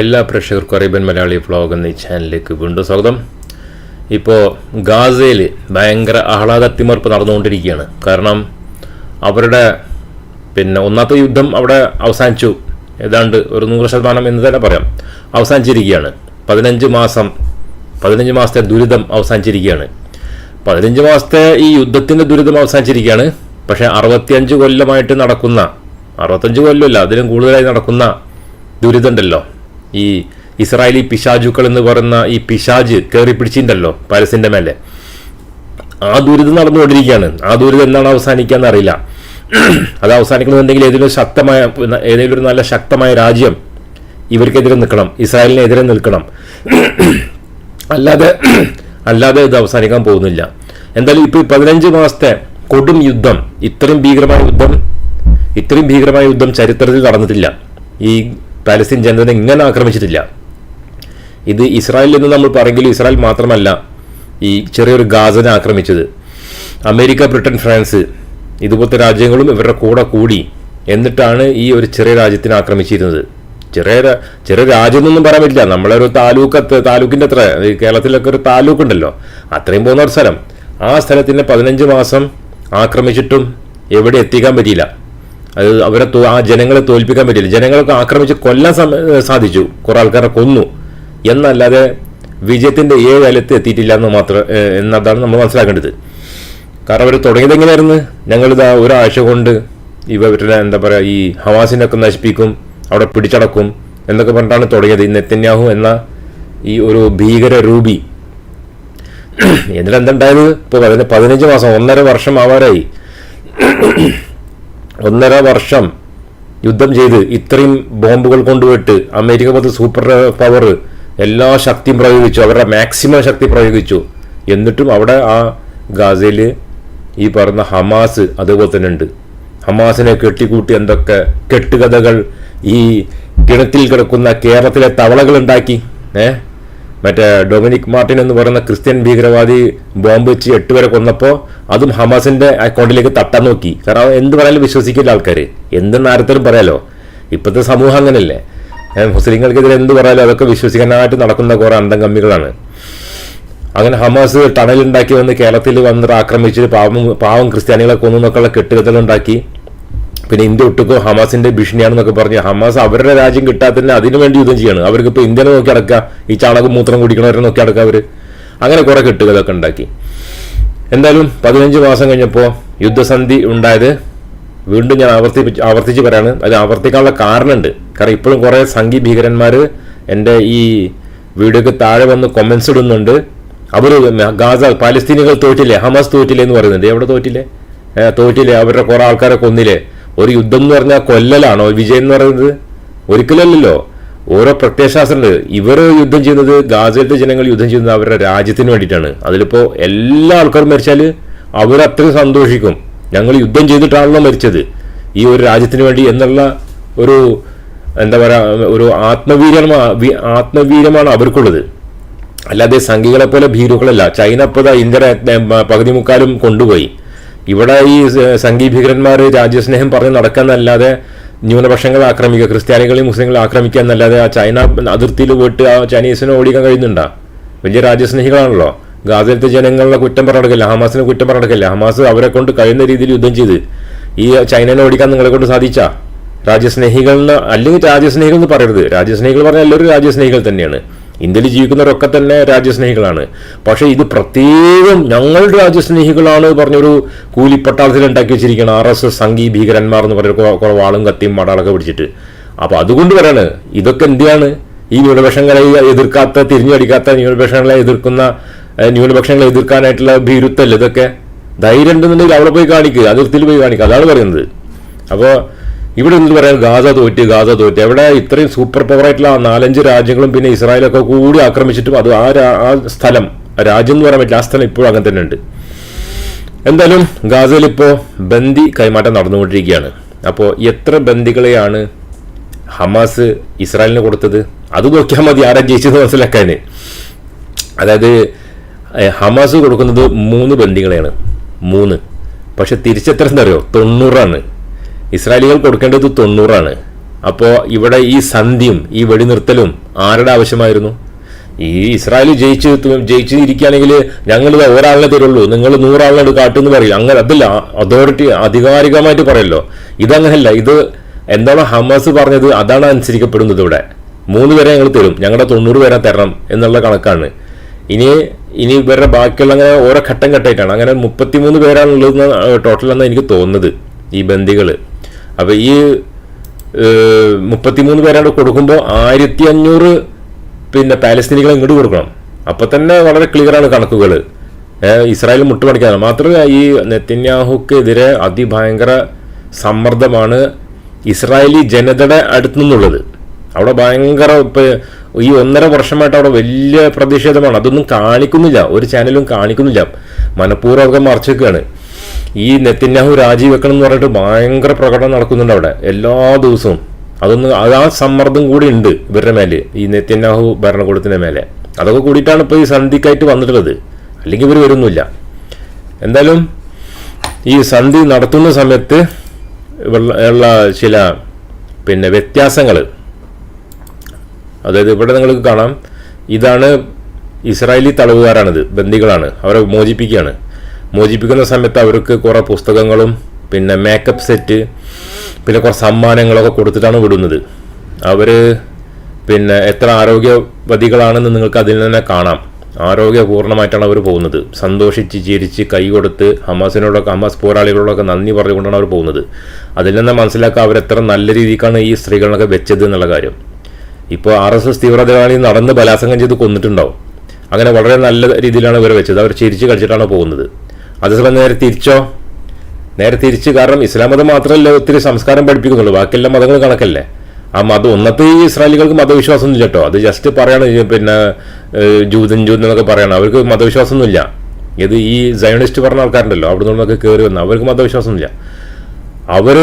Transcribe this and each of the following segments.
എല്ലാ പ്രേക്ഷകർക്കും Arabian Malayali vlog എന്ന ചാനലിലേക്ക് വീണ്ടും സ്വാഗതം. ഇപ്പോൾ ഗാസയിൽ ഭയങ്കര ആഹ്ലാദ ആഹ്ലാദത്തിമർപ്പ് നടന്നുകൊണ്ടിരിക്കുകയാണ്. കാരണം അവരുടെ പിന്നെ ഒന്നാമത്തെ യുദ്ധം അവിടെ അവസാനിച്ചു. ഏതാണ്ട് ഒരു നൂറ് ശതമാനം എന്ന് തന്നെ പറയാം. അവസാനിച്ചിരിക്കുകയാണ്. പതിനഞ്ച് മാസം പതിനഞ്ച് മാസത്തെ ദുരിതം അവസാനിച്ചിരിക്കുകയാണ്. പതിനഞ്ച് മാസത്തെ ഈ യുദ്ധത്തിന്റെ ദുരിതം അവസാനിച്ചിരിക്കുകയാണ്. പക്ഷേ അറുപത്തിയഞ്ച് കൊല്ലമായിട്ട് നടക്കുന്ന അറുപത്തഞ്ച് കൊല്ലമല്ല അതിലും കൂടുതലായി നടക്കുന്ന ദുരിതമുണ്ടല്ലോ ഈ ഇസ്രായേലി പിശാജുക്കൾ എന്ന് പറയുന്ന ഈ പിശാജ് കയറി പിടിച്ചിട്ടുണ്ടല്ലോ പാലസിന്റെ മേലെ. ആ ദുരിതം നടന്നുകൊണ്ടിരിക്കുകയാണ്. ആ ദുരിതം എന്താണ് അവസാനിക്കാന്ന് അറിയില്ല. അത് അവസാനിക്കണമെന്നുണ്ടെങ്കിൽ ഏതെങ്കിലും ശക്തമായ ഏതെങ്കിലും ഒരു നല്ല ശക്തമായ രാജ്യം ഇവർക്കെതിരെ നിൽക്കണം. ഇസ്രായേലിനെതിരെ നിൽക്കണം. അല്ലാതെ അല്ലാതെ ഇത് അവസാനിക്കാൻ പോകുന്നില്ല. എന്തായാലും ഇപ്പോൾ പതിനഞ്ച് മാസത്തെ കൊടും യുദ്ധം ഇത്രയും ഭീകരമായ യുദ്ധം ഇത്രയും ഭീകരമായ യുദ്ധം ചരിത്രത്തിൽ നടന്നിട്ടില്ല. ഈ പാലസ്തീൻ ജനതനെ ഇങ്ങനെ ആക്രമിച്ചിട്ടില്ല. ഇത് ഇസ്രായേൽ എന്ന് നമ്മൾ പറയെങ്കിൽ ഇസ്രായേൽ മാത്രമല്ല ഈ ചെറിയൊരു ഗാസനെ ആക്രമിച്ചത്. അമേരിക്ക ബ്രിട്ടൻ ഫ്രാൻസ് ഇതുപോലത്തെ രാജ്യങ്ങളും ഇവരുടെ കൂടെ കൂടി എന്നിട്ടാണ് ഈ ഒരു ചെറിയ രാജ്യത്തിനെ ആക്രമിച്ചിരുന്നത്. ചെറിയ ചെറിയ രാജ്യം എന്നൊന്നും പറയാൻ പറ്റില്ല. നമ്മളെ ഒരു താലൂക്ക് താലൂക്കിന്റെ അത്ര കേരളത്തിലൊക്കെ ഒരു താലൂക്ക് ഉണ്ടല്ലോ അത്രയും പോകുന്ന ഒരു സ്ഥലം. ആ സ്ഥലത്തിനെ പതിനഞ്ച് മാസം ആക്രമിച്ചിട്ടും എവിടെ എത്തിക്കാൻ പറ്റിയില്ല. അത് അവരെ ആ ജനങ്ങളെ തോൽപ്പിക്കാൻ പറ്റില്ല. ജനങ്ങളൊക്കെ ആക്രമിച്ച് കൊല്ലാൻ സാധിച്ചു. കുറെ ആൾക്കാരെ കൊന്നു. എന്നല്ലാതെ വിജയത്തിന്റെ ഏഴ് അലത്ത് എത്തിയിട്ടില്ല എന്ന് മാത്രം എന്നതാണ് നമ്മൾ മനസ്സിലാക്കേണ്ടത്. കാരണം അവർ തുടങ്ങിയത് എങ്ങനെയായിരുന്നു? ഞങ്ങളിതാ ഒരാഴ്ച കൊണ്ട് ഇവരുടെ എന്താ പറയുക ഈ ഹവാസിനൊക്കെ നശിപ്പിക്കും അവിടെ പിടിച്ചടക്കും എന്നൊക്കെ പറഞ്ഞിട്ടാണ് തുടങ്ങിയത്. ഈ നെത്തന്യാഹു എന്ന ഈ ഒരു ഭീകര രൂപി. എന്നിട്ട് എന്തുണ്ടായത്? ഇപ്പോൾ പതിന പതിനഞ്ച് മാസം ഒന്നര വർഷം ആവാറായി. ഒന്നര വർഷം യുദ്ധം ചെയ്ത് ഇത്രയും ബോംബുകൾ കൊണ്ടുപോയിട്ട് അമേരിക്ക പോലത്തെ സൂപ്പർ പവർ എല്ലാ ശക്തിയും പ്രയോഗിച്ചു അവരുടെ മാക്സിമം ശക്തി പ്രയോഗിച്ചു. എന്നിട്ടും അവിടെ ആ ഗാസയിൽ ഈ പറഞ്ഞ ഹമാസ് അതുപോലെ തന്നെ ഉണ്ട്. ഹമാസിനെ കെട്ടിക്കൂട്ടി എന്തൊക്കെ കെട്ടുകഥകൾ ഈ കിണറ്റിൽ കിടക്കുന്ന കേരളത്തിലെ തവളകൾ ഉണ്ടാക്കി ഏഹ് മറ്റേ ഡൊമിനിക് മാർട്ടിൻ എന്ന് പറയുന്ന ക്രിസ്ത്യൻ ഭീകരവാദി ബോംബ് വെച്ച് എട്ട് വരെ കൊന്നപ്പോൾ അതും ഹമാസിന്റെ അക്കൗണ്ടിലേക്ക് തട്ടാൻ നോക്കി. കാരണം എന്ത് പറയാലും വിശ്വസിക്കില്ല ആൾക്കാർ എന്തെന്ന് ആരത്തരും പറയാലോ? ഇപ്പോഴത്തെ സമൂഹം അങ്ങനെയല്ലേ. മുസ്ലിങ്ങൾക്കെതിരെ എന്ത് പറയാലോ അതൊക്കെ വിശ്വസിക്കാനായിട്ട് നടക്കുന്ന കുറേ അന്തം കമ്മികളാണ് അങ്ങനെ ഹമാസ് ടണലുണ്ടാക്കി വന്ന് കേരളത്തിൽ വന്നിട്ട് ആക്രമിച്ചിട്ട് പാവം പാവം ക്രിസ്ത്യാനികളെ കൊന്നു എന്നൊക്കെയുള്ള കെട്ടുകഥകളുണ്ടാക്കി. പിന്നെ ഇന്ത്യ ഒട്ടുക്കോ ഹമാസിന്റെ ഭീഷണിയാണെന്നൊക്കെ പറഞ്ഞ് ഹമാസ് അവരുടെ രാജ്യം കിട്ടാത്തന്നെ അതിനു വേണ്ടി യുദ്ധം ചെയ്യാണ്. അവർക്ക് ഇപ്പോൾ ഇന്ത്യനെ നോക്കി അടക്കുക ഈ ചാണകം മൂത്രം കുടിക്കണവരെ നോക്കി അടക്കുക അവർ. അങ്ങനെ കുറെ കെട്ടുകഥൊക്കെ ഉണ്ടാക്കി. എന്തായാലും പതിനഞ്ച് മാസം കഴിഞ്ഞപ്പോൾ യുദ്ധസന്ധി ഉണ്ടായത് വീണ്ടും ഞാൻ ആവർത്തിപ്പിച്ച് ആവർത്തിച്ച് പറയാണ്. അത് ആവർത്തിക്കാനുള്ള കാരണമുണ്ട്. കാരണം ഇപ്പോഴും കുറേ സംഘി ഭീകരന്മാർ എന്റെ ഈ വീഡിയോക്ക് താഴെ വന്ന് കൊമൻസ് ഇടുന്നുണ്ട്. അവർ ഗാസ പാലസ്തീനികൾ തോറ്റില്ലേ? ഹമാസ് തോറ്റില്ലേ എന്ന് പറയുന്നുണ്ട്. എവിടെ തോറ്റില്ലേ? തോറ്റില്ലേ? അവരുടെ കുറെ ആൾക്കാരെ കൊന്നില്ലേ? ഒരു യുദ്ധം എന്ന് പറഞ്ഞാൽ കൊല്ലലാണോ? വിജയം എന്ന് പറയുന്നത്? ഒരിക്കലല്ലല്ലോ. ഓരോ പ്രത്യയശാസ്ത്രമുണ്ട് ഇവർ യുദ്ധം ചെയ്യുന്നത് ഗാസയിലത്തെ ജനങ്ങൾ യുദ്ധം ചെയ്യുന്നത് അവരുടെ രാജ്യത്തിന് വേണ്ടിയിട്ടാണ്. അതിലിപ്പോൾ എല്ലാ ആൾക്കാരും മരിച്ചാൽ അവരത്രയും സന്തോഷിക്കും. ഞങ്ങൾ യുദ്ധം ചെയ്തിട്ടാണല്ലോ മരിച്ചത്. ഈ ഒരു രാജ്യത്തിന് വേണ്ടി എന്നുള്ള ഒരു എന്താ പറയുക ഒരു ആത്മവീര്യമാണ് ആത്മവീര്യമാണ് അവർക്കുള്ളത്. അല്ലാതെ സംഘികളെ പോലെ ഭീരുക്കളല്ല. ചൈന ഇപ്പോൾ ഇന്ത്യ പകുതി മുക്കാലും കൊണ്ടുപോയി. ഇവിടെ ഈ സ- സംഘി ഭീകരന്മാർ രാജ്യസ്നേഹം പറഞ്ഞ് നടക്കാന്നല്ലാതെ ന്യൂനപക്ഷങ്ങളെ ആക്രമിക്കുക ക്രിസ്ത്യാനികളെയും മുസ്ലിങ്ങളെ ആക്രമിക്കുക എന്നല്ലാതെ ആ ചൈന അതിർത്തിയിൽ പോയിട്ട് ആ ചൈനീസിനെ ഓടിക്കാൻ കഴിയുന്നുണ്ടോ? വലിയ രാജ്യസ്നേഹികളാണല്ലോ. ഗാസയിലത്തെ ജനങ്ങളെ കുറ്റം പറഞ്ഞെടുക്കില്ല ഹമാസിനെ കുറ്റം പറഞ്ഞെടുക്കില്ല? ഹമാസ് അവരെ കൊണ്ട് കഴിയുന്ന രീതിയിൽ യുദ്ധം ചെയ്ത് ഈ ചൈനനെ ഓടിക്കാൻ നിങ്ങളെ കൊണ്ട് സാധിച്ചാ? രാജ്യസ്നേഹികൾ എന്ന് അല്ലെങ്കിൽ രാജ്യസ്നേഹികൾ എന്ന് പറയരുത്. രാജ്യസ്നേഹികൾ പറഞ്ഞാൽ എല്ലാവരും രാജ്യസ്നേഹികൾ തന്നെയാണ്. ഇന്ത്യയിൽ ജീവിക്കുന്നവരൊക്കെ തന്നെ രാജ്യസ്നേഹികളാണ്. പക്ഷേ ഇത് പ്രത്യേകം ഞങ്ങൾ രാജ്യസ്നേഹികളാണ് പറഞ്ഞൊരു കൂലിപ്പട്ടാളത്തിൽ ഉണ്ടാക്കി വെച്ചിരിക്കണം ആർ എസ് എസ് സംഘി ഭീകരന്മാർ എന്ന് പറഞ്ഞ കുറെ- വാളും കത്തിയും മടാളൊക്കെ പിടിച്ചിട്ട്. അപ്പോൾ അതുകൊണ്ട് പറയാണ് ഇതൊക്കെ എന്തിനാണ് ഈ ന്യൂനപക്ഷങ്ങളെ എതിർക്കാത്ത തിരിഞ്ഞടിക്കാത്ത ന്യൂനപക്ഷങ്ങളെ എതിർക്കുന്ന ന്യൂനപക്ഷങ്ങളെ എതിർക്കാനായിട്ടുള്ള ഭീരുത്തല്ലേ ഇതൊക്കെ? ധൈര്യം ഉണ്ടെന്നുണ്ടെങ്കിൽ അവിടെ പോയി കാണിക്കുക അതിർത്തിയിൽ പോയി കാണിക്കുക അതാണ് പറയുന്നത്. അപ്പോൾ ഇവിടെ എന്ത് പറയാം ഗാസ തോറ്റ് ഗാസ തോറ്റ്. എവിടെ ഇത്രയും സൂപ്പർ പവർ ആയിട്ടുള്ള ആ നാലഞ്ച് രാജ്യങ്ങളും പിന്നെ ഇസ്രായേലൊക്കെ കൂടി ആക്രമിച്ചിട്ടും അത് ആ ആ സ്ഥലം രാജ്യം എന്ന് പറയാൻ പറ്റില്ല ആ സ്ഥലം ഇപ്പോഴും അങ്ങനെ തന്നെ ഉണ്ട് എന്തായാലും ഗാസയിൽ ഇപ്പോൾ ബന്ദി കൈമാറ്റം നടന്നുകൊണ്ടിരിക്കുകയാണ്. അപ്പോൾ എത്ര ബന്ദികളെയാണ് ഹമാസ് ഇസ്രായേലിന് കൊടുത്തത്? അത് നോക്കിയാൽ മതി ആരാ ജയിച്ചത് മനസ്സിലാക്കാൻ. അതായത് ഹമാസ് കൊടുക്കുന്നത് മൂന്ന് ബന്ദികളെയാണ്. മൂന്ന്. പക്ഷെ തിരിച്ചെത്ര എന്താ അറിയോ? തൊണ്ണൂറാണ്. ഇസ്രായേലികൾ കൊടുക്കേണ്ടത് തൊണ്ണൂറാണ്. അപ്പോൾ ഇവിടെ ഈ സന്ധിയും ഈ വെടിനിർത്തലും ആരുടെ ആവശ്യമായിരുന്നു? ഈ ഇസ്രായേൽ ജയിച്ച് ജയിച്ച് ഇരിക്കുകയാണെങ്കിൽ ഞങ്ങൾ ഒരാളിനെ തരുള്ളൂ നിങ്ങൾ നൂറാളിനെ കാട്ടുമെന്ന് പറയും. അങ്ങനെ അതല്ല അതോറിറ്റി ആധികാരികമായിട്ട് പറയല്ലോ. ഇതങ്ങനല്ല ഇത് എന്താണ് ഹമാസ് പറഞ്ഞത്? അതാണ് അനുസരിക്കപ്പെടുന്നത് ഇവിടെ. മൂന്ന് പേരെ ഞങ്ങൾ തരും ഞങ്ങളുടെ തൊണ്ണൂറ് പേരെ തരണം എന്നുള്ള കണക്കാണ്. ഇനി ഇനി ഇവരുടെ ബാക്കിയുള്ള അങ്ങനെ ഓരോ ഘട്ടം ഘട്ടമായിട്ടാണ്. അങ്ങനെ മുപ്പത്തിമൂന്ന് പേരാണുള്ളത് ടോട്ടൽ എനിക്ക് തോന്നുന്നത് ഈ ബന്ദികൾ അപ്പോൾ ഈ മുപ്പത്തിമൂന്ന് പേരോട് കൊടുക്കുമ്പോൾ ആയിരത്തി അഞ്ഞൂറ് പിന്നെ പാലസ്തീനികൾ ഇങ്ങോട്ട് കൊടുക്കണം. അപ്പൊ തന്നെ വളരെ ക്ലിയർ ആണ് കണക്കുകൾ ഇസ്രായേൽ മുട്ടുപടിക്കാണ് മാത്രമല്ല ഈ നെത്തന്യാഹുക്കെതിരെ അതിഭയങ്കര സമ്മർദ്ദമാണ് ഇസ്രായേലി ജനതയുടെ അടുത്തു നിന്നുള്ളത് അവിടെ ഭയങ്കര ഈ ഒന്നര വർഷമായിട്ട് അവിടെ വലിയ പ്രതിഷേധമാണ്. അതൊന്നും കാണിക്കുന്നില്ല. ഒരു ചാനലും കാണിക്കുന്നില്ല. മനഃപൂർവം മറച്ചേക്കാണ് ഈ നെത്തിന്യാഹു രാജിവെക്കണം എന്ന് പറഞ്ഞിട്ട് ഭയങ്കര പ്രകടനം നടക്കുന്നുണ്ട് അവിടെ. എല്ലാ ദിവസവും. അതൊന്ന് അത് ആ സമ്മർദ്ദം കൂടി ഉണ്ട് ഇവരുടെ മേലെ. ഈ നെത്തിന്യാഹു ഭരണകൂടത്തിന്റെ മേലെ. അതൊക്കെ കൂടിയിട്ടാണ് ഇപ്പോൾ ഈ സന്ധിക്കായിട്ട് വന്നിട്ടുള്ളത്. അല്ലെങ്കിൽ ഇവർ വരുന്നില്ല. എന്തായാലും ഈ സന്ധി നടത്തുന്ന സമയത്ത് ഉള്ള ചില പിന്നെ വ്യത്യാസങ്ങൾ അതായത് ഇവിടെ നിങ്ങൾക്ക് കാണാം. ഇതാണ് ഇസ്രായേലി തടവുകാരാണിത്. ബന്ദികളാണ്. അവരെ മോചിപ്പിക്കുകയാണ്. മോചിപ്പിക്കുന്ന സമയത്ത് അവർക്ക് കുറേ പുസ്തകങ്ങളും പിന്നെ മേക്കപ്പ് സെറ്റ് പിന്നെ കുറേ സമ്മാനങ്ങളൊക്കെ കൊടുത്തിട്ടാണ് വിടുന്നത്. അവർ പിന്നെ എത്ര ആരോഗ്യവതികളാണെന്ന് നിങ്ങൾക്ക് അതിൽ തന്നെ കാണാം. ആരോഗ്യപൂർണമായിട്ടാണ് അവർ പോകുന്നത്. സന്തോഷിച്ച് ചിരിച്ച് കൈ കൊടുത്ത് ഹമാസിനോടൊക്കെ ഹമാസ് പോരാളികളോടൊക്കെ നന്ദി പറഞ്ഞുകൊണ്ടാണ് അവർ പോകുന്നത്. അതിൽ നിന്ന് മനസ്സിലാക്കുക അവരെത്ര നല്ല രീതിക്കാണ് ഈ സ്ത്രീകളൊക്കെ വെച്ചത് എന്നുള്ള കാര്യം. ഇപ്പോൾ ആർ എസ് എസ് തീവ്രവാദികളാണ് നടന്ന് ബലാത്സംഗം ചെയ്ത് കൊന്നിട്ടുണ്ടാവും. അങ്ങനെ വളരെ നല്ല രീതിയിലാണ് ഇവർ വെച്ചത്. അവർ ചിരിച്ച് കളിച്ചിട്ടാണ് പോകുന്നത്. അതേസമയം നേരെ തിരിച്ചോ? നേരെ തിരിച്ച് കാരണം ഇസ്ലാം മതം മാത്രമല്ല ഒത്തിരി സംസ്കാരം പഠിപ്പിക്കുന്നുള്ളൂ. ബാക്കിയെല്ലാ മതങ്ങൾ കണക്കല്ലേ? ആ മതം ഒന്നത്തെ ഈ ഇസ്രായേലികൾക്ക് മതവിശ്വാസം ഒന്നും കേട്ടോ അത് ജസ്റ്റ് പറയണം പിന്നെ ജൂതൻ ജൂതൻ എന്നൊക്കെ പറയണം. അവർക്ക് മതവിശ്വാസമൊന്നുമില്ല. ഇത് ഈ സയണിസ്റ്റ് പറഞ്ഞ ആൾക്കാരുണ്ടല്ലോ അവിടെ നിന്നൊക്കെ കയറി വന്ന അവർക്ക് മതവിശ്വാസമൊന്നുമില്ല. അവർ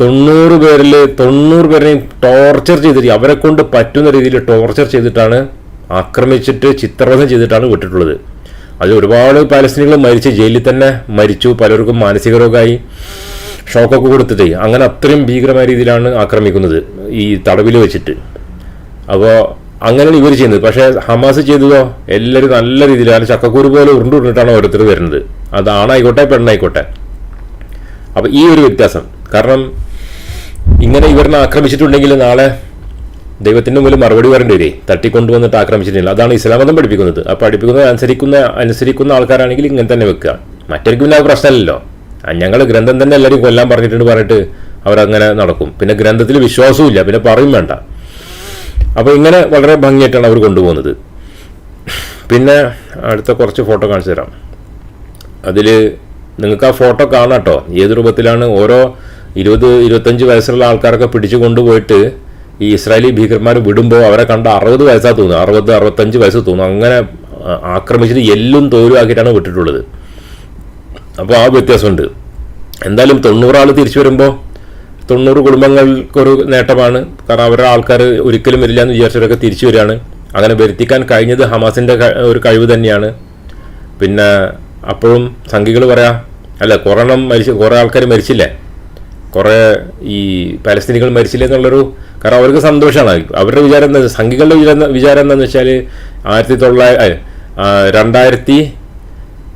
തൊണ്ണൂറ് പേരിൽ തൊണ്ണൂറ് പേരെയും ടോർച്ചർ ചെയ്തിട്ട് അവരെ കൊണ്ട് പറ്റുന്ന രീതിയിൽ ടോർച്ചർ ചെയ്തിട്ടാണ് ആക്രമിച്ചിട്ട് ചിത്രവധം ചെയ്തിട്ടാണ് വിട്ടിട്ടുള്ളത്. അതിൽ ഒരുപാട് പാലസ്തീനികൾ മരിച്ച് ജയിലിൽ തന്നെ മരിച്ചു. പലർക്കും മാനസിക രോഗമായി ഷോക്കൊക്കെ കൊടുത്തിട്ട്. അങ്ങനെ അത്രയും ഭീകരമായ രീതിയിലാണ് ആക്രമിക്കുന്നത് ഈ തടവിൽ വെച്ചിട്ട്. അപ്പോൾ അങ്ങനെയാണ് ഇവർ ചെയ്യുന്നത്. പക്ഷേ ഹമാസ് ചെയ്തതോ എല്ലാവരും നല്ല രീതിയിലാണ് ചക്കക്കൂര് പോലെ ഉരുണ്ടുരുണ്ടിട്ടാണ് ഓരോരുത്തർ വരുന്നത്. അത് ആണായിക്കോട്ടെ പെണ്ണായിക്കോട്ടെ. അപ്പോൾ ഈ ഒരു വ്യത്യാസം. കാരണം ഇങ്ങനെ ഇവരിനെ ആക്രമിച്ചിട്ടുണ്ടെങ്കിൽ നാളെ ദൈവത്തിന്റെ മുമ്പിൽ മറുപടി പറയേണ്ടി വരെ. തട്ടിക്കൊണ്ടുവന്നിട്ട് ആക്രമിച്ചിട്ടില്ല. അതാണ് ഇസ്ലാം മതം പഠിപ്പിക്കുന്നത്. ആ പഠിപ്പിക്കുന്നത് അനുസരിക്കുന്ന അനുസരിക്കുന്ന ആൾക്കാരാണെങ്കിൽ ഇങ്ങനെ തന്നെ വെക്കുക. മറ്റൊരിക്കും പിന്നെ പ്രശ്നമല്ലല്ലോ. ഞങ്ങൾ ഗ്രന്ഥം തന്നെ എല്ലാവരും കൊല്ലാൻ പറഞ്ഞിട്ടുണ്ട് പറഞ്ഞിട്ട് അവരങ്ങനെ നടക്കും. പിന്നെ ഗ്രന്ഥത്തിൽ വിശ്വാസവും ഇല്ല പിന്നെ പറയും വേണ്ട. അപ്പോൾ ഇങ്ങനെ വളരെ ഭംഗിയായിട്ടാണ് അവർ കൊണ്ടുപോകുന്നത്. പിന്നെ അടുത്ത കുറച്ച് ഫോട്ടോ കാണിച്ചു തരാം. അതിൽ നിങ്ങൾക്ക് ആ ഫോട്ടോ കാണാം കേട്ടോ. ഏത് രൂപത്തിലാണ്? ഓരോ ഇരുപത് ഇരുപത്തഞ്ച് വയസ്സുള്ള ആൾക്കാരൊക്കെ പിടിച്ചു കൊണ്ടുപോയിട്ട് ഈ ഇസ്രായേലി ഭീകരന്മാർ വിടുമ്പോൾ അവരെ കണ്ട അറുപത് വയസ്സാ തോന്നുന്നു. അറുപത് അറുപത്തഞ്ച് വയസ്സ് തോന്നുന്നു. അങ്ങനെ ആക്രമിച്ചിട്ട് എല്ലും തോലും ആക്കിയിട്ടാണ് വിട്ടിട്ടുള്ളത്. അപ്പോൾ ആ വ്യത്യാസമുണ്ട്. എന്തായാലും തൊണ്ണൂറാൾ തിരിച്ചു വരുമ്പോൾ തൊണ്ണൂറ് കുടുംബങ്ങൾക്കൊരു നേട്ടമാണ്. കാരണം അവരുടെ ആൾക്കാർ ഒരിക്കലും വരില്ല എന്ന് വിചാരിച്ചവരൊക്കെ തിരിച്ചു വരികയാണ്. അങ്ങനെ വരുത്തിക്കാൻ കഴിഞ്ഞത് ഹമാസിന്റെ ഒരു കഴിവ് തന്നെയാണ്. പിന്നെ അപ്പോഴും സംഘികൾ പറയാം അല്ല കുറേ മരിച്ചു കുറേ ആൾക്കാർ മരിച്ചില്ലേ? കുറേ ഈ പാലസ്തീനികൾ മരിച്ചില്ലേ? എന്നുള്ളൊരു കാരണം അവർക്ക് സന്തോഷമാണ്. അവരുടെ വിചാരം എന്താ? സംഘികളുടെ വിചാരം വിചാരം എന്താണെന്ന് വെച്ചാൽ ആയിരത്തി തൊള്ളായിരം രണ്ടായിരത്തി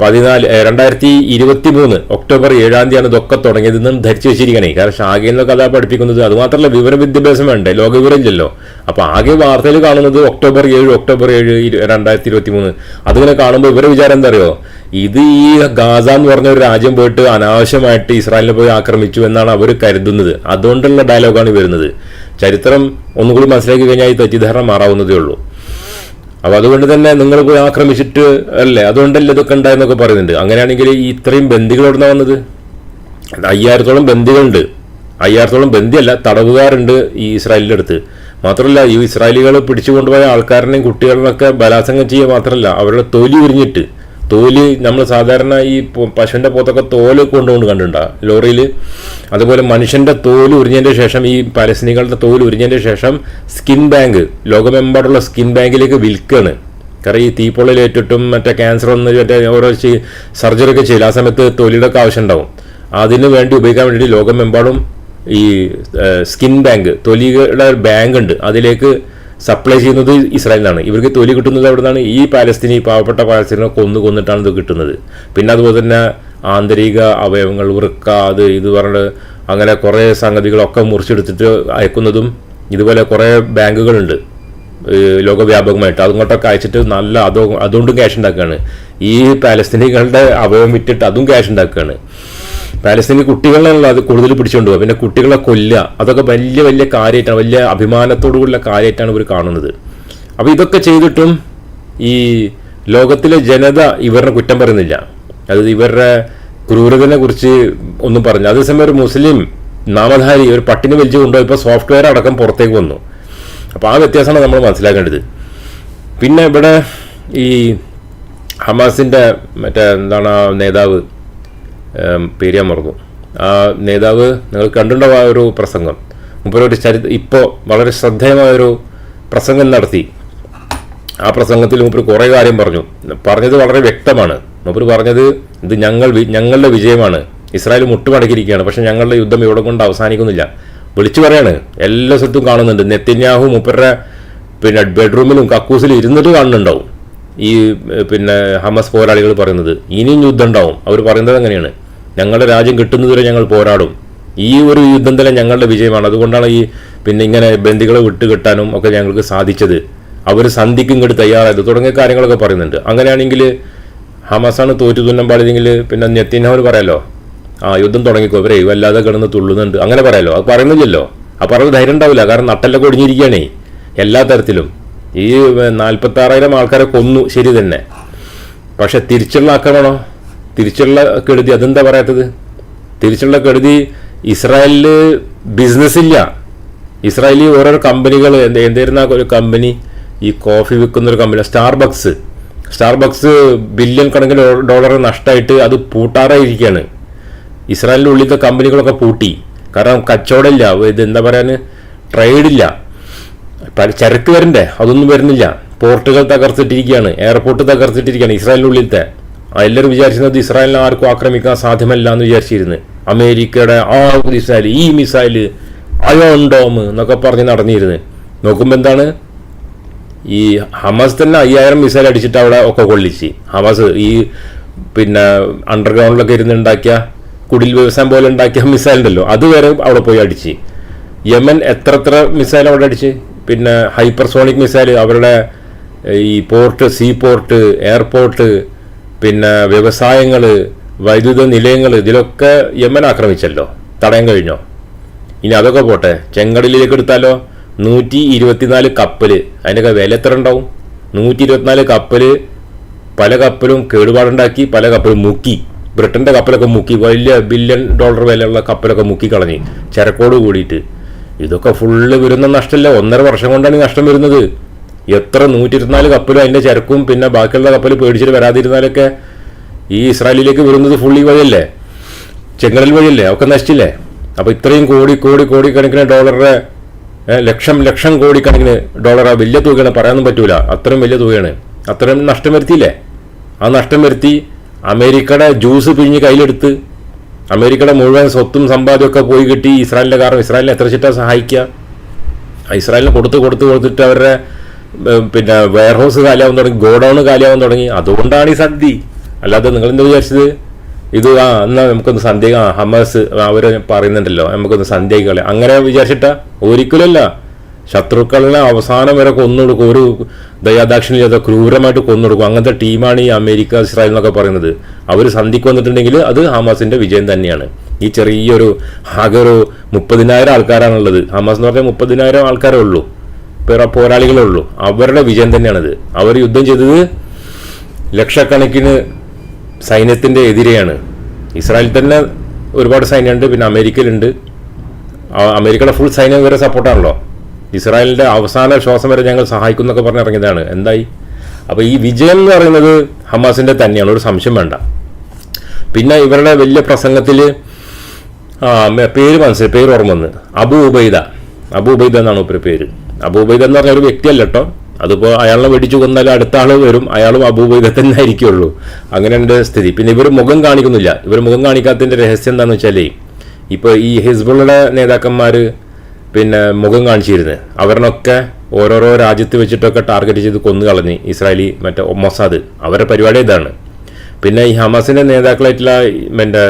പതിനാല് രണ്ടായിരത്തി ഇരുപത്തി മൂന്ന് ഒക്ടോബർ ഏഴാം തീയതിയാണ് ഇതൊക്കെ തുടങ്ങിയതെന്നും ധരിച്ചു വെച്ചിരിക്കണേ. കാരണം ഷാഗയിൽ എന്ന അതാ പഠിപ്പിക്കുന്നത് അതുമാത്രമല്ല വിവര വിദ്യാഭ്യാസം വേണ്ടേ? ലോകവിവരം ഇല്ലല്ലോ. അപ്പൊ ആകെ വാർത്തയിൽ കാണുന്നത് ഒക്ടോബർ ഏഴ് ഒക്ടോബർ ഏഴ് രണ്ടായിരത്തി ഇരുപത്തി മൂന്ന് അതിങ്ങനെ കാണുമ്പോൾ ഇവരെ വിചാരം എന്താ അറിയോ? ഇത് ഈ ഗാസ എന്ന് പറഞ്ഞ ഒരു രാജ്യം പോയിട്ട് അനാവശ്യമായിട്ട് ഇസ്രായേലിനെ പോയി ആക്രമിച്ചു എന്നാണ് അവർ കരുതുന്നത്. അതുകൊണ്ടുള്ള ഡയലോഗാണ് വരുന്നത് ചരിത്രം ഒന്നുകൂടി മനസ്സിലാക്കി കഴിഞ്ഞാൽ ഈ തെറ്റിദ്ധാരണ മാറാവുന്നതേ ഉള്ളൂ. അപ്പൊ അതുകൊണ്ട് തന്നെ നിങ്ങൾ പോയി ആക്രമിച്ചിട്ട് അല്ലേ? അതുകൊണ്ടല്ലേ ഇതൊക്കെ ഉണ്ടായെന്നൊക്കെ പറയുന്നുണ്ട്. അങ്ങനെയാണെങ്കിൽ ഈ ഇത്രയും ബന്ദികൾ എവിടെ വന്നത്? അയ്യായിരത്തോളം ബന്ദികളുണ്ട്. അയ്യായിരത്തോളം ബന്ദിയല്ല തടവുകാരുണ്ട് ഈ ഇസ്രായേലിന്റെ അടുത്ത്. മാത്രമല്ല ഈ ഇസ്രായേലികൾ പിടിച്ചു കൊണ്ടുപോയ ആൾക്കാരനെയും കുട്ടികളിനൊക്കെ ബലാത്സംഗം ചെയ്യുക മാത്രമല്ല അവരുടെ തൊലി ഉരിഞ്ഞിട്ട് തോൽ നമ്മൾ സാധാരണ ഈ പശുവിന്റെ പോത്തൊക്കെ തോൽ കൊണ്ടുകൊണ്ട് കണ്ടിട്ടുണ്ടാ? ലോറിയിൽ അതുപോലെ മനുഷ്യന്റെ തോൽ ഉരിഞ്ഞതിന്റെ ശേഷം ഈ പരസ്നികളുടെ തോൽ ഉരിഞ്ഞതിന്റെ ശേഷം സ്കിൻ ബാങ്ക് ലോകമെമ്പാടുള്ള സ്കിൻ ബാങ്കിലേക്ക് വിൽക്കുകയാണ് കാരണം ഈ തീപ്പൊള്ളിലേറ്റിട്ടും മറ്റേ ക്യാൻസർ ഒന്ന് മറ്റേ ഓരോ സർജറി ഒക്കെ ചെയ്യില്ല ആ സമയത്ത് തൊലിയുടെ ഒക്കെ ആവശ്യം ഉണ്ടാവും അതിന് വേണ്ടി ഉപയോഗിക്കാൻ വേണ്ടി ലോകമെമ്പാടും ഈ സ്കിൻ ബാങ്ക് തൊലിയുടെ ബാങ്ക് ഉണ്ട് അതിലേക്ക് സപ്ലൈ ചെയ്യുന്നത് ഇസ്രായേലിനാണ്. ഇവർക്ക് തൊലി കിട്ടുന്നത് എവിടെ നിന്നാണ് ഈ പാലസ്തീനി പാവപ്പെട്ട പാലസ്തീനെ കൊന്നു കൊന്നിട്ടാണ് ഇത് കിട്ടുന്നത്. പിന്നെ അതുപോലെ തന്നെ ആന്തരിക അവയവങ്ങൾ വൃക്ക അത് ഇത് പറഞ്ഞ് അങ്ങനെ കുറേ സംഗതികളൊക്കെ മുറിച്ചെടുത്തിട്ട് അയക്കുന്നതും ഇതുപോലെ കുറേ ബാങ്കുകളുണ്ട്. ലോകവ്യാപകമായിട്ട്. അതുകൊണ്ടൊക്കെ അയച്ചിട്ട് നല്ല അതോ അതുകൊണ്ടും ക്യാഷ് ഉണ്ടാക്കുകയാണ്. ഈ പാലസ്തീനികളുടെ അവയവം വിറ്റിട്ട് അതും ക്യാഷ് ഉണ്ടാക്കുകയാണ്. പാലസ്തീനി കുട്ടികളാണല്ലോ അത് കൂടുതൽ പിടിച്ചുകൊണ്ട് പോകുക പിന്നെ കുട്ടികളെ കൊല്ലുക. അതൊക്കെ വലിയ വലിയ കാര്യമായിട്ടാണ് വലിയ അഭിമാനത്തോടുകൂടിയുള്ള കാര്യമായിട്ടാണ് ഇവർ കാണുന്നത്. അപ്പോൾ ഇതൊക്കെ ചെയ്തിട്ടും ഈ ലോകത്തിലെ ജനത ഇവരുടെ കുറ്റം പറയുന്നില്ല. അത് ഇവരുടെ ക്രൂരതനെ കുറിച്ച് ഒന്നും പറഞ്ഞു അതേസമയം ഒരു മുസ്ലിം നാമധാരി ഒരു പട്ടിണി വലിച്ചു കൊണ്ടുപോയപ്പോൾ സോഫ്റ്റ്വെയർ അടക്കം പുറത്തേക്ക് വന്നു. അപ്പോൾ ആ വ്യത്യാസമാണ് നമ്മൾ മനസ്സിലാക്കേണ്ടത്. പിന്നെ ഇവിടെ ഈ ഹമാസിന്റെ മറ്റേ എന്താണ് നേതാവ് ഏം, പേര് ഞാൻ മറന്നു. ആ നേതാവ് നിങ്ങൾ കണ്ടിട്ടുള്ള ഒരു പ്രസംഗം? മുമ്പ് ഒരു ചരി ഇപ്പോൾ വളരെ ശ്രദ്ധേയമായൊരു പ്രസംഗം നടത്തി. ആ പ്രസംഗത്തിൽ മൂപ്പർ കുറേ കാര്യം പറഞ്ഞു. പറഞ്ഞത് വളരെ വ്യക്തമാണ്. മൂപ്പർ പറഞ്ഞത് ഇത് ഞങ്ങൾ ഞങ്ങളുടെ വിജയമാണ്. ഇസ്രായേൽ മുട്ടുമടക്കിയിരിക്കുകയാണ്. പക്ഷേ ഞങ്ങളുടെ യുദ്ധം ഇവിടെ കൊണ്ട് അവസാനിക്കുന്നില്ല. വിളിച്ചു പറയാണ്. എല്ലാ സ്ഥലത്തും കാണുന്നുണ്ട്. നെത്തിന്യാഹു മൂപ്പരുടെ പിന്നെ ബെഡ്റൂമിലും കക്കൂസിലും ഇരുന്നിട്ട് കാണുന്നുണ്ടാവും. ഈ പിന്നെ ഹമസ് പോരാളികൾ പറയുന്നത്. ഇനിയും യുദ്ധം ഉണ്ടാവും. അവർ പറയുന്നത് അങ്ങനെയാണ്. ഞങ്ങളുടെ രാജ്യം കിട്ടുന്നതുവരെ ഞങ്ങൾ പോരാടും. ഈ ഒരു യുദ്ധം തന്നെ ഞങ്ങളുടെ വിജയമാണ്. അതുകൊണ്ടാണ് ഈ പിന്നെ ഇങ്ങനെ ബന്ദികളെ വിട്ടുകിട്ടാനും ഒക്കെ ഞങ്ങൾക്ക് സാധിച്ചത്. അവർ സന്ധിക്ക് ഇങ്ങോട്ട് തയ്യാറായത്. തുടങ്ങിയ കാര്യങ്ങളൊക്കെ പറയുന്നുണ്ട്. അങ്ങനെയാണെങ്കിൽ ഹമാസാണ് തോറ്റു തുന്നം പാടിയതെങ്കിൽ പിന്നെ നെത്തിനോട് പറയാലോ? ആ യുദ്ധം തുടങ്ങിക്കോ. ഇവരെ വല്ലാതെ കിടന്ന് തുള്ളുന്നുണ്ട്. അങ്ങനെ പറയാലോ? അത് പറയുന്നില്ലല്ലോ. ആ പറഞ്ഞ ധൈര്യം ഉണ്ടാവില്ല. കാരണം നട്ടെല്ലാം ഒടിഞ്ഞിരിക്കുകയാണേ എല്ലാ തരത്തിലും. ഈ നാൽപ്പത്താറായിരം ആൾക്കാരെ കൊന്നു. ശരി തന്നെ. പക്ഷെ തിരിച്ചുള്ള ആക്രമണോ? തിരിച്ചുള്ള കെടുതി അതെന്താ പറയാത്തത്? തിരിച്ചുള്ള കെടുതി ഇസ്രായേലിൽ ബിസിനസ് ഇല്ല. ഇസ്രായേലി ഓരോ കമ്പനികൾ എന്തായിരുന്ന ഒരു കമ്പനി ഈ കോഫി വിൽക്കുന്ന ഒരു കമ്പനി സ്റ്റാർബക്സ് സ്റ്റാർബക്സ് ബില്യൺ കണക്കിന് ഡോളർ നഷ്ടമായിട്ട് അത് പൂട്ടാറായിരിക്കുകയാണ് ഇസ്രായേലിന്റെ ഉള്ളിലത്തെ കമ്പനികളൊക്കെ പൂട്ടി. കാരണം കച്ചവടമില്ല. ഇത് എന്താ പറയാൻ ട്രേഡില്ല. ചരക്ക് വരണ്ടേ? അതൊന്നും വരുന്നില്ല. പോർട്ടുകൾ തകർത്തിട്ടിരിക്കുകയാണ്. എയർപോർട്ട് തകർത്തിട്ടിരിക്കുകയാണ് ഇസ്രായേലിന്റെ ഉള്ളിലത്തെ. എല്ലാവരും വിചാരിച്ചിരുന്നത് ഇസ്രായേലിനെ ആർക്കും ആക്രമിക്കാൻ സാധ്യമല്ല എന്ന് വിചാരിച്ചിരുന്നു. അമേരിക്കയുടെ ആ മിസൈൽ ഈ മിസൈൽ അയോൺ ഡോം എന്നൊക്കെ പറഞ്ഞ് നടന്നിരുന്നു. നോക്കുമ്പോൾ എന്താണ്? ഈ ഹമാസ് തന്നെ അയ്യായിരം മിസൈൽ അടിച്ചിട്ട് അവിടെ ഒക്കെ കൊള്ളിച്ച്. ഹമാസ് ഈ പിന്നെ അണ്ടർഗ്രൗണ്ടിലൊക്കെ ഇരുന്ന് ഉണ്ടാക്കിയ കുടിൽ വ്യവസായം പോലെ ഉണ്ടാക്കിയ മിസൈൽ ഉണ്ടല്ലോ അത് വരെ അവിടെ പോയി അടിച്ച്. യമൻ എത്ര എത്ര മിസൈൽ അവിടെ അടിച്ച്? പിന്നെ ഹൈപ്പർസോണിക് മിസൈൽ അവരുടെ ഈ പോർട്ട് സീ പോർട്ട് എയർപോർട്ട് പിന്നെ വ്യവസായങ്ങൾ വൈദ്യുത നിലയങ്ങൾ ഇതിലൊക്കെ യമൻ ആക്രമിച്ചല്ലോ. തടയാൻ കഴിഞ്ഞോ? ഇനി അതൊക്കെ പോട്ടെ. ചെങ്കടലിലേക്ക് എടുത്താലോ? നൂറ്റി ഇരുപത്തിനാല് കപ്പൽ അതിന്റെയൊക്കെ വില എത്ര ഉണ്ടാവും? നൂറ്റി ഇരുപത്തിനാല് കപ്പൽ പല കപ്പലും കേടുപാടുണ്ടാക്കി പല കപ്പലും മുക്കി. ബ്രിട്ടന്റെ കപ്പലൊക്കെ മുക്കി വലിയ ബില്യൺ ഡോളർ വിലയുള്ള കപ്പലൊക്കെ മുക്കി കളഞ്ഞ്. ചരക്കോട് കൂടിയിട്ട്. ഇതൊക്കെ ഫുള്ള് വരുന്ന നഷ്ടമല്ല. ഒന്നര വർഷം കൊണ്ടാണ് നഷ്ടം വരുന്നത്. എത്ര നൂറ്റി ഇരുപത്തിനാല് കപ്പലും അതിന്റെ ചരക്കും പിന്നെ ബാക്കിയുള്ള കപ്പൽ പേടിച്ചിട്ട് വരാതിരുന്നാലൊക്കെ ഈ ഇസ്രായേലിലേക്ക് വരുന്നത് ഫുള്ളി വഴിയല്ലേ? ചെങ്കടൽ വഴിയല്ലേ? ഒക്കെ നശിച്ചില്ലേ? അപ്പോൾ ഇത്രയും കോടി കോടി കോടി കണക്കിന് ഡോളറുടെ ലക്ഷം ലക്ഷം കോടി കണക്കിന് ഡോളർ വലിയ തുകയാണ്. പറയാനൊന്നും പറ്റൂല. അത്രയും വലിയ തുകയാണ്. അത്രയും നഷ്ടം വരുത്തിയില്ലേ? ആ നഷ്ടം വരുത്തി അമേരിക്കയുടെ ജ്യൂസ് പിഴിഞ്ഞ് കയ്യിലെടുത്ത് അമേരിക്കയുടെ മുഴുവൻ സ്വത്തും സമ്പാദ്യമൊക്കെ പോയി കിട്ടി ഇസ്രായേലിന്റെ കാരണം ഇസ്രായേലിനെ എത്ര ചിട്ടാ സഹായിക്കുക? ആ ഇസ്രായേലിന് കൊടുത്ത് കൊടുത്ത് കൊടുത്തിട്ട് അവരുടെ പിന്നെ വെയർഹൗസ് കാലിയാവാൻ തുടങ്ങി ഗോഡൌൺ കാലിയാവാൻ തുടങ്ങി. അതുകൊണ്ടാണ് ഈ സന്ധി അല്ലാതെ നിങ്ങൾ എന്താ വിചാരിച്ചത്? ഇത് ആ എന്നാ നമുക്കൊന്ന് സന്ധ്യ ആ ഹമാസ് അവർ പറയുന്നുണ്ടല്ലോ നമുക്കൊന്ന് സന്ധ്യയ്ക്ക് കളയാം അങ്ങനെ വിചാരിച്ചിട്ടാ? ഒരിക്കലല്ല ശത്രുക്കളെ അവസാനം വരെ കൊന്നൊടുക്കും. ഒരു ദയാദാക്ഷിണ്യത ക്രൂരമായിട്ട് കൊന്നൊടുക്കും. അങ്ങനത്തെ ടീമാണ് ഈ അമേരിക്ക ഇസ്രായേൽ എന്നൊക്കെ പറയുന്നത്. അവർ സന്ധിക്ക് വന്നിട്ടുണ്ടെങ്കിൽ അത് ഹമാസിന്റെ വിജയം തന്നെയാണ്. ഈ ചെറിയൊരു ആകെ ഒരു മുപ്പതിനായിരം ആൾക്കാരാണുള്ളത്. ഹമാസ് എന്ന് പറഞ്ഞാൽ മുപ്പതിനായിരം ആൾക്കാരേ ഉള്ളൂ. പോരാളികളേ ഉള്ളൂ അവരുടെ വിജയം തന്നെയാണിത്. അവർ യുദ്ധം ചെയ്തത് ലക്ഷക്കണക്കിന് സൈന്യത്തിന്റെ എതിരെയാണ്. ഇസ്രായേൽ തന്നെ ഒരുപാട് സൈന്യമുണ്ട് പിന്നെ അമേരിക്കയിലുണ്ട്. അമേരിക്കയുടെ ഫുൾ സൈന്യം വരെ സപ്പോർട്ടാണല്ലോ ഇസ്രായേലിന്റെ അവസാന ശ്വാസം വരെ ഞങ്ങൾ സഹായിക്കും എന്നൊക്കെ പറഞ്ഞ് ഇറങ്ങിയതാണ്. എന്തായി? അപ്പോൾ ഈ വിജയം എന്ന് പറയുന്നത് ഹമാസിന്റെ തന്നെയാണ്. ഒരു സംശയം വേണ്ട. പിന്നെ ഇവരുടെ വലിയ പ്രസംഗത്തിൽ പേര് മനസ്സിലായി. പേര് ഓർമ്മ വന്ന്. അബു ഉബൈദ. അബു ഉബൈദ എന്നാണ് ഇവരുടെ പേര്. അബു ഉബൈദ എന്ന് പറഞ്ഞ ഒരു വ്യക്തിയല്ല കേട്ടോ അതിപ്പോൾ അയാളെ വെടിച്ചു കൊന്നാൽ അടുത്ത ആൾ വരും അയാളും അബൂബൈദ തന്നെ ആയിരിക്കുള്ളൂ. അങ്ങനെയുണ്ട് സ്ഥിതി. പിന്നെ ഇവർ മുഖം കാണിക്കുന്നില്ല. ഇവർ മുഖം കാണിക്കാത്തതിന്റെ രഹസ്യം എന്താണെന്ന് വെച്ചാലേ ഇപ്പോൾ ഈ ഹിസ്ബുള്ളയുടെ നേതാക്കന്മാർ പിന്നെ മുഖം കാണിച്ചിരുന്നു അവരിനൊക്കെ ഓരോരോ രാജ്യത്ത് വെച്ചിട്ടൊക്കെ ടാർഗറ്റ് ചെയ്ത് കൊന്നു കളഞ്ഞ് ഇസ്രായേലി മറ്റേ മൊസാദ്. അവരുടെ പരിപാടി ഇതാണ്. പിന്നെ ഈ ഹമാസിന്റെ നേതാക്കളായിട്ടുള്ള മറ്റേ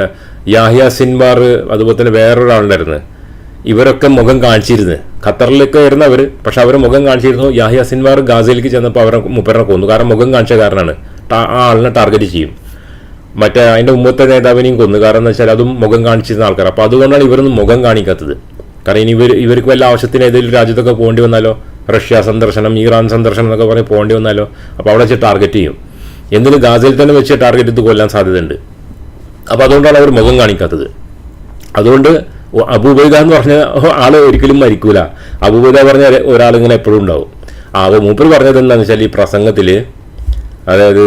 യാഹിയ സിൻവാർ അതുപോലെ തന്നെ വേറൊരാളുണ്ടായിരുന്നു. ഇവരൊക്കെ മുഖം കാണിച്ചിരുന്നത് ഖത്തറിലൊക്കെ വരുന്നവർ പക്ഷെ അവർ മുഖം കാണിച്ചിരുന്നു. യാഹിയ സിൻവാർ ഗാസയിലേക്ക് ചെന്നപ്പോൾ അവരെ മുപ്പരെ കൊന്നു. കാരണം മുഖം കാണിച്ച കാരണമാണ് ആ ആളിനെ ടാർഗറ്റ് ചെയ്യും. മറ്റേ അതിന്റെ മുമ്പത്തെ നേതാവിനെയും കൊന്നു. കാരണം എന്ന് വെച്ചാൽ അതും മുഖം കാണിച്ചിരുന്ന ആൾക്കാർ അപ്പോൾ അതുകൊണ്ടാണ് ഇവരൊന്നും മുഖം കാണിക്കാത്തത്. കാരണം ഇനി ഇവർ ഇവർക്ക് വല്ല ആവശ്യത്തിന് ഏതെങ്കിലും രാജ്യത്തൊക്കെ പോകേണ്ടി വന്നാലോ? റഷ്യ സന്ദർശനം ഇറാൻ സന്ദർശനം എന്നൊക്കെ പറഞ്ഞ് പോകേണ്ടി വന്നാലോ? അപ്പോൾ അവിടെ വെച്ച് ടാർഗറ്റ് ചെയ്യും. എന്തിനും ഗാസയിൽ തന്നെ വെച്ച് ടാർഗറ്റ് ചെയ്ത് കൊല്ലാൻ സാധ്യതയുണ്ട്. അപ്പോൾ അതുകൊണ്ടാണ് അവർ മുഖം കാണിക്കാത്തത്. അതുകൊണ്ട് അബൂബൈദ എന്ന് പറഞ്ഞ ആൾ ഒരിക്കലും മരിക്കൂല. അബൂബൈദ പറഞ്ഞ ഒരാളിങ്ങനെ എപ്പോഴും ഉണ്ടാവും. ആ മൂപ്പർ പറഞ്ഞത് എന്താണെന്ന് വെച്ചാൽ ഈ പ്രസംഗത്തിൽ അതായത്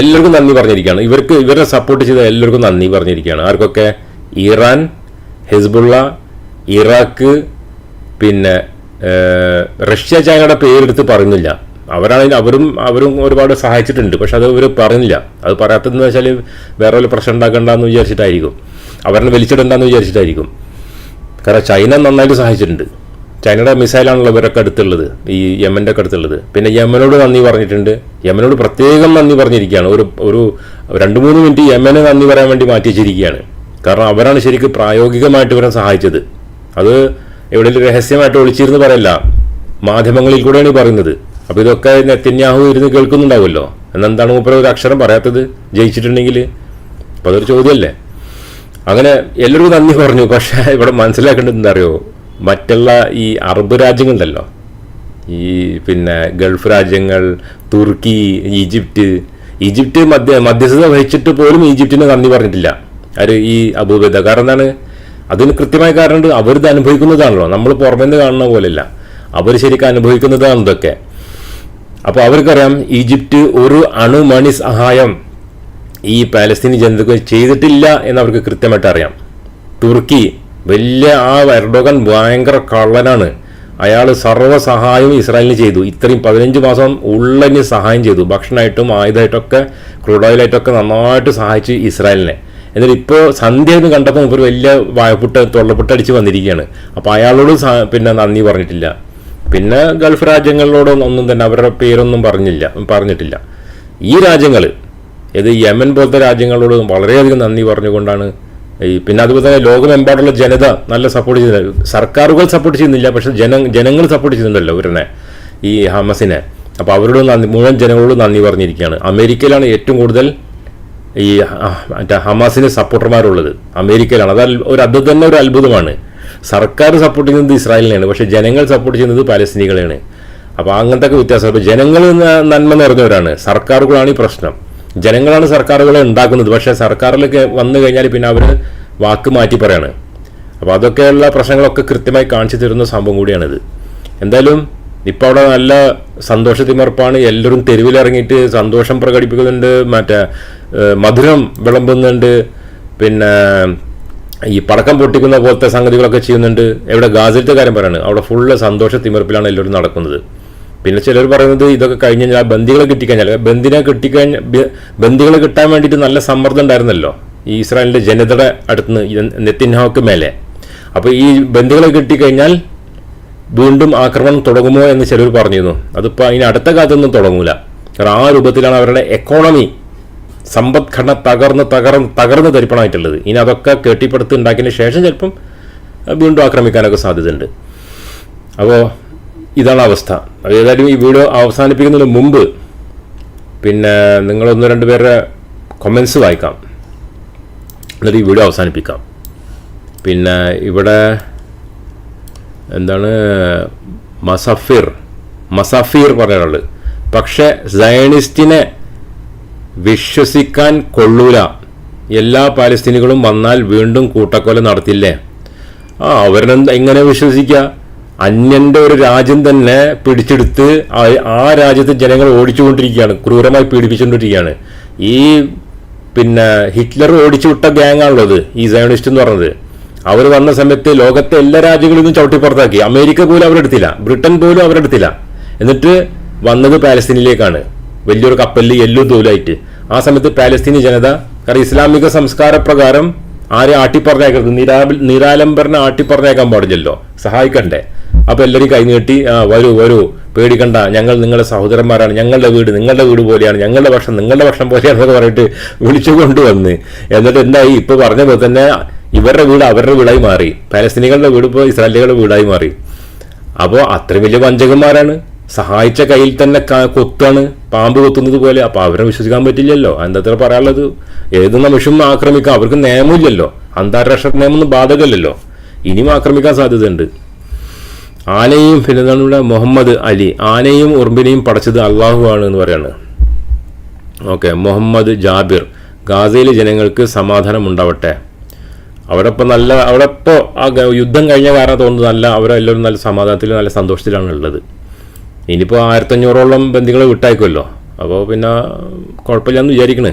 എല്ലാവർക്കും നന്ദി പറഞ്ഞിരിക്കുകയാണ് ഇവർക്ക് ഇവരെ സപ്പോർട്ട് ചെയ്ത എല്ലാവർക്കും നന്ദി പറഞ്ഞിരിക്കുകയാണ് ആർക്കൊക്കെ? ഇറാൻ ഹെസ്ബുള്ള ഇറാഖ് പിന്നെ റഷ്യ ചൈനയുടെ പേരെടുത്ത് പറയുന്നില്ല. അവരാണെങ്കിൽ അവരും അവരും ഒരുപാട് സഹായിച്ചിട്ടുണ്ട്. പക്ഷെ അത് ഇവർ പറഞ്ഞില്ല. അത് പറയാത്തതെന്ന് വെച്ചാൽ വേറെ വല്ല പ്രശ്നം ഉണ്ടാക്കണ്ടെന്ന് വിചാരിച്ചിട്ടായിരിക്കും. അവരെ വലിച്ചിടണ്ടെന്ന് വിചാരിച്ചിട്ടായിരിക്കും. കാരണം ചൈന നന്നായിട്ട് സഹായിച്ചിട്ടുണ്ട്. ചൈനയുടെ മിസൈലാണല്ലോ ഇവരൊക്കെ അടുത്തുള്ളത്. ഈ യമന്റെ ഒക്കെ അടുത്തുള്ളത്. പിന്നെ യമനോട് നന്ദി പറഞ്ഞിട്ടുണ്ട്. യമനോട് പ്രത്യേകം നന്ദി പറഞ്ഞിരിക്കുകയാണ്. ഒരു ഒരു രണ്ട് മൂന്ന് മിനിറ്റ് യമനെ നന്ദി പറയാൻ വേണ്ടി മാറ്റി വെച്ചിരിക്കുകയാണ്. കാരണം അവരാണ് ശരിക്കും പ്രായോഗികമായിട്ട് ഇവരെ സഹായിച്ചത്. അത് എവിടെയെങ്കിലും രഹസ്യമായിട്ട് ഒളിച്ചിരുന്ന് പറയല്ല. മാധ്യമങ്ങളിൽ കൂടെയാണ് പറയുന്നത്. അപ്പോൾ ഇതൊക്കെ നെത്തന്യാഹു ഇരുന്ന് കേൾക്കുന്നുണ്ടാവുമല്ലോ. എന്നെന്താണ് മൂപ്പര ഒരു അക്ഷരം പറയാത്തത്? ജയിച്ചിട്ടുണ്ടെങ്കിൽ അപ്പോൾ അതൊരു ചോദ്യമല്ലേ? അങ്ങനെ എല്ലാവരും നന്ദി പറഞ്ഞു. പക്ഷെ ഇവിടെ മനസ്സിലാക്കേണ്ടത് എന്താ അറിയോ മറ്റുള്ള ഈ അറബ് രാജ്യങ്ങളുണ്ടല്ലോ. ഈ പിന്നെ ഗൾഫ് രാജ്യങ്ങൾ തുർക്കി ഈജിപ്റ്റ്. ഈജിപ്റ്റ് മധ്യ മധ്യസ്ഥത വഹിച്ചിട്ട് പോലും ഈജിപ്റ്റിന് നന്ദി പറഞ്ഞിട്ടില്ല. ആര്? ഈ അബൂബേദ. കാരണം എന്താണ്? അതിന് കൃത്യമായ കാരണം അവരിത് അനുഭവിക്കുന്നതാണല്ലോ. നമ്മൾ പുറമേന്ന് കാണുന്ന പോലെയല്ല. അവർ ശരിക്കും അനുഭവിക്കുന്നതാണ് ഇതൊക്കെ. അപ്പോൾ അവർക്കറിയാം ഈജിപ്റ്റ് ഒരു അണുമണി സഹായം ഈ പാലസ്തീനി ജനതയ്ക്ക് ചെയ്തിട്ടില്ല എന്ന് അവർക്ക് കൃത്യമായിട്ട് അറിയാം. തുർക്കി വലിയ ആ എർഡോഗൻ ഭയങ്കര കള്ളനാണ്. അയാൾ സർവ സഹായവും ഇസ്രായേലിന് ചെയ്തു. ഇത്രയും പതിനഞ്ച് മാസം ഉള്ളതിന് സഹായം ചെയ്തു. ഭക്ഷണമായിട്ടും ആയുധമായിട്ടൊക്കെ ക്രൂഡ് ഓയിലായിട്ടൊക്കെ നന്നായിട്ട് സഹായിച്ചു ഇസ്രായേലിനെ. എന്നിട്ട് ഇപ്പോൾ സന്ധ്യ എന്ന് കണ്ടപ്പോൾ ഒരു വലിയ വായപ്പുട്ട് തൊള്ളപ്പുട്ടടിച്ച് വന്നിരിക്കുകയാണ്. അപ്പോൾ അയാളോട് പിന്നെ നന്ദി പറഞ്ഞിട്ടില്ല. പിന്നെ ഗൾഫ് രാജ്യങ്ങളോടൊന്നും ഒന്നും തന്നെ അവരുടെ പേരൊന്നും പറഞ്ഞില്ല പറഞ്ഞിട്ടില്ല. ഈ രാജ്യങ്ങൾ ഇത് യമൻ പോലത്തെ രാജ്യങ്ങളോട് വളരെയധികം നന്ദി പറഞ്ഞുകൊണ്ടാണ് ഈ പിന്നെ അതുപോലെ തന്നെ ലോകമെമ്പാടുള്ള ജനത നല്ല സപ്പോർട്ട് ചെയ്യുന്നുണ്ട് സർക്കാരുകൾ സപ്പോർട്ട് ചെയ്യുന്നില്ല പക്ഷെ ജന ജനങ്ങൾ സപ്പോർട്ട് ചെയ്യുന്നുണ്ടല്ലോ ഇവരനെ ഈ ഹമസിനെ. അപ്പോൾ അവരോട് നന്ദി മുഴുവൻ ജനങ്ങളോട് നന്ദി പറഞ്ഞിരിക്കുകയാണ്. അമേരിക്കയിലാണ് ഏറ്റവും കൂടുതൽ ഈ മറ്റേ ഹമാസിന് സപ്പോർട്ടർമാരുള്ളത് അമേരിക്കയിലാണ്. അത് ഒരു അത് തന്നെ ഒരു അത്ഭുതമാണ്. സർക്കാർ സപ്പോർട്ട് ചെയ്യുന്നത് ഇസ്രായേലിനെയാണ് പക്ഷേ ജനങ്ങൾ സപ്പോർട്ട് ചെയ്യുന്നത് പാലസ്തീനികളെയാണ്. അപ്പോൾ അങ്ങനത്തെ ഒക്കെ വ്യത്യാസം അപ്പോൾ ജനങ്ങൾ നന്മ നിറഞ്ഞവരാണ്. സർക്കാരുകളാണ് ഈ പ്രശ്നം. ജനങ്ങളാണ് സർക്കാരുകളെ ഉണ്ടാക്കുന്നത്. പക്ഷേ സർക്കാരിലൊക്കെ വന്നു കഴിഞ്ഞാൽ പിന്നെ അവർ വാക്ക് മാറ്റി പറയാണ്. അപ്പോൾ അതൊക്കെയുള്ള പ്രശ്നങ്ങളൊക്കെ കൃത്യമായി കാണിച്ചു തരുന്ന സംഭവം കൂടിയാണിത്. എന്തായാലും ഇപ്പോൾ അവിടെ നല്ല സന്തോഷത്തിമർപ്പാണ് എല്ലാവരും തെരുവിലിറങ്ങിയിട്ട് സന്തോഷം പ്രകടിപ്പിക്കുന്നുണ്ട്. മറ്റേ മധുരം വിളമ്പുന്നുണ്ട്. പിന്നെ ഈ പടക്കം പൊട്ടിക്കുന്ന പോലത്തെ സംഗതികളൊക്കെ ചെയ്യുന്നുണ്ട്. എവിടെ ഗാസിലത്തെ കാര്യം പറയാണ് അവിടെ ഫുള്ള് സന്തോഷ തിമിർപ്പിലാണ് എല്ലാവരും നടക്കുന്നത്. പിന്നെ ചിലർ പറയുന്നത് ഇതൊക്കെ കഴിഞ്ഞ് കഴിഞ്ഞാൽ ബന്ദികളെ കിട്ടിക്കഴിഞ്ഞാൽ ബന്ദിനെ കിട്ടിക്കഴിഞ്ഞ ബന്ദികളെ കിട്ടാൻ വേണ്ടിയിട്ട് നല്ല സമ്മർദ്ദം ഉണ്ടായിരുന്നല്ലോ ഈ ഇസ്രായേലിന്റെ ജനതയുടെ അടുത്ത് നെത്തിൻഹാക്ക് മേലെ. അപ്പോൾ ഈ ബന്ദികളെ കിട്ടിക്കഴിഞ്ഞാൽ വീണ്ടും ആക്രമണം തുടങ്ങുമോ എന്ന് ചിലർ പറഞ്ഞിരുന്നു. അതിപ്പോൾ അതിന് അടുത്ത കാലത്തൊന്നും തുടങ്ങൂല. കാരണം ആ രൂപത്തിലാണ് അവരുടെ എക്കോണമി സമ്പദ്ഘടന തകർന്ന് തകർന്ന് തകർന്ന് തരിപ്പണമായിട്ടുള്ളത്. ഇനി അതൊക്കെ കെട്ടിപ്പടുത്ത് ഉണ്ടാക്കിയതിന് ശേഷം ചിലപ്പം വീണ്ടും ആക്രമിക്കാനൊക്കെ സാധ്യതയുണ്ട്. അപ്പോൾ ഇതാണ് അവസ്ഥ. ഏതായാലും ഈ വീഡിയോ അവസാനിപ്പിക്കുന്നതിന് മുമ്പ് പിന്നെ നിങ്ങൾ ഒന്ന് രണ്ട് പേരുടെ കൊമൻസ് വായിക്കാം. എന്നിട്ട് ഈ വീഡിയോ അവസാനിപ്പിക്കാം. പിന്നെ ഇവിടെ എന്താണ്? മസഫിർ മസഫീർ പക്ഷേ പക്ഷെ സയണിസ്റ്റിനെ വിശ്വസിക്കാൻ കൊള്ളൂല. എല്ലാ പാലസ്തീനികളും വന്നാൽ വീണ്ടും കൂട്ടക്കൊല നടത്തില്ലേ? ആ അവരെന്താ എങ്ങനെ വിശ്വസിക്കുക അന്യന്റെ ഒരു രാജ്യം തന്നെ പിടിച്ചെടുത്ത് ആ- രാജ്യത്ത് ജനങ്ങൾ ഓടിച്ചുകൊണ്ടിരിക്കുകയാണ്. ക്രൂരമായി പീഡിപ്പിച്ചുകൊണ്ടിരിക്കുകയാണ്. ഈ പിന്നെ ഹിറ്റ്ലർ ഓടിച്ചു വിട്ട ഗ്യാങ് ആണുള്ളത് ഈ സയണിസ്റ്റ് എന്ന് പറഞ്ഞത് അവർ വന്ന സമയത്ത് ലോകത്തെ എല്ലാ രാജ്യങ്ങളിൽ നിന്നും ചവിട്ടിപ്പുറത്താക്കി അമേരിക്ക പോലും അവരെടുത്തില്ല. ബ്രിട്ടൻ പോലും അവരെടുത്തില്ല. എന്നിട്ട് വന്നത് പാലസ്തീനിലേക്കാണ്. വലിയൊരു കപ്പലിൽ എല്ലു തോലായിട്ട്. ആ സമയത്ത് പാലസ്തീനി ജനത കാരണം ഇസ്ലാമിക സംസ്കാര പ്രകാരം ആരെ ആട്ടിപ്പറഞ്ഞേക്കരുത്. നിരാ നിരാലംബരനെ ആട്ടിപ്പറഞ്ഞേക്കാൻ പാടില്ലല്ലോ. സഹായിക്കണ്ടേ. അപ്പൊ എല്ലാവരും കൈനീട്ടി ആ വരൂ വരൂ. പേടിക്കണ്ട. ഞങ്ങൾ നിങ്ങളുടെ സഹോദരന്മാരാണ്. ഞങ്ങളുടെ വീട് നിങ്ങളുടെ വീട് പോലെയാണ്. ഞങ്ങളുടെ ഭക്ഷണം നിങ്ങളുടെ ഭക്ഷണം പോലെയാണെന്നൊക്കെ പറഞ്ഞിട്ട് വിളിച്ചു കൊണ്ടുവന്ന്. എന്നിട്ട് എന്തായി? ഇപ്പൊ പറഞ്ഞ പോലെ തന്നെ ഇവരുടെ വീട് അവരുടെ വീടായി മാറി. പാലസ്തീനികളുടെ വീട് ഇപ്പോൾ ഇസ്രായേലികളുടെ വീടായി മാറി. അപ്പോൾ അത്രയും വലിയ വഞ്ചകന്മാരാണ്. സഹായിച്ച കയ്യിൽ തന്നെ കൊത്താണ് പാമ്പ് കൊത്തുന്നത് പോലെ. അപ്പൊ അവരെ വിശ്വസിക്കാൻ പറ്റില്ലല്ലോ. എന്താ പറയാനുള്ളത്? ഏത് നിമിഷം ആക്രമിക്കാം? അവർക്ക് നിയമമില്ലല്ലോ. അന്താരാഷ്ട്ര നിയമമൊന്നും ബാധകമല്ലല്ലോ. ഇനിയും ആക്രമിക്കാൻ സാധ്യതയുണ്ട്. ആനയും ഇവിടെ മുഹമ്മദ് അലി ആനയും ഉറുമ്പിനെയും പടച്ചത് അള്ളാഹു ആണ് എന്ന് പറയാണ്. ഓക്കെ മുഹമ്മദ് ജാബിർ ഗാസയിലെ ജനങ്ങൾക്ക് സമാധാനം ഉണ്ടാവട്ടെ അവിടെ ഇപ്പോൾ നല്ല അവിടെ ഇപ്പോൾ ആ യുദ്ധം കഴിഞ്ഞ കാരണം തോന്നുന്നത് നല്ല അവരെല്ലാവരും നല്ല സമാധാനത്തിലും നല്ല സന്തോഷത്തിലാണ് ഉള്ളത് ഇനിയിപ്പോൾ ആയിരത്തഞ്ഞൂറോളം ബന്ധികളെ വിട്ടയക്കുമല്ലോ. അപ്പോൾ പിന്നെ കുഴപ്പമില്ലെന്ന് വിചാരിക്കണേ.